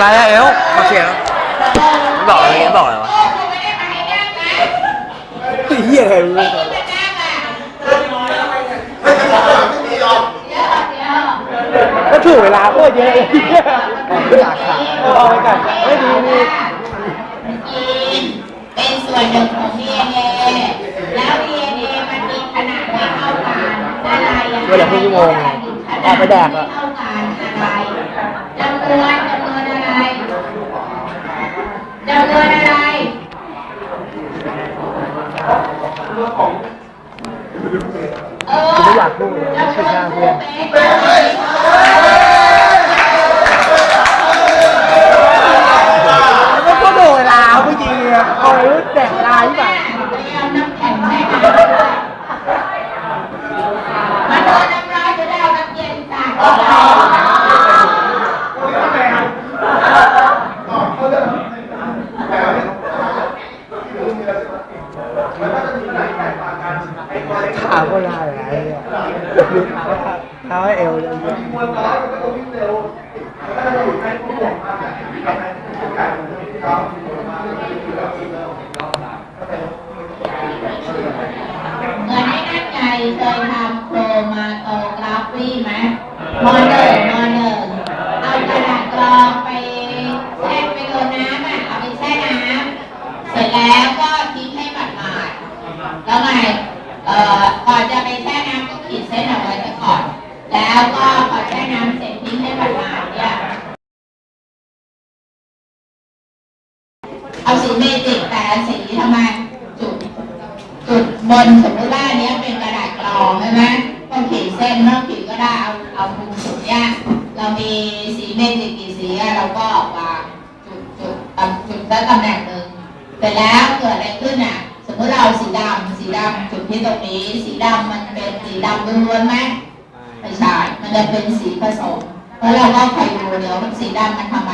อะไรอะเอลมาเสียงบอกอะไรเงี้ยบอกอะไรวะเฮียอะไรรู้ก็ถูกเวลาโคตรเยอะเลยอยากขาเอาไปกันไม่ดีดีเป็นส่วนหนึ่งของ DNA แล้ว DNA มันมีขนาดไม่เท่ากันอะไรอย่างเวลาครึ่งชั่วโมงออกไปแดกไม่อะเท่ากันอะไรจำนวน จำนวนอะไรเออไม่อยากพูดเลยเชื่อหน้าเพื่อน ขาโคตรลายอะไรเนี่ยดูเท้าเท้าให้เอวเลยเนี่ยเหมือนไอ้นั่นไงเคยทำโครมาโตกราฟีไหมมอเนอร์มอเนอร์เอากระดาษกรองไปแช่ไปโดนน้ำอะเอาไปแช่น้ำเสร็จแล้วก็ทิ้งให้หมาดๆแล้วไง ก่อนจะไปแช่น้ำก็ขีดเส้นเอาไว้ก่อน แล้วก็พอแช่น้ำเสร็จทิ้งให้หมาดเนี่ยเอาสีเมจิกแต่สีทำไมจุดจุดบนสมมติว่าอันเนี้ยเป็นกระดาษกรองใช่ไหมก็ขีดเส้นไม่ต้องขีดก็ได้เอาเอามุมสุดเนี่ยเรามีสีเมจิกกี่สีเราก็วางจุดจุดตำจุดแล้วตำแหน่งหนึ่งเสร็จแล้วเกิดอะไรขึ้นอะ มมติเราสีดำสีดำจุดที่ตรงนี้ สีดำมันเป็นสีดำล้วนๆไหมไม่ใช่มันจะเป็นสีผสม แล้วเราก็คอยดูเดี๋ยวมันสีดำมันทำไม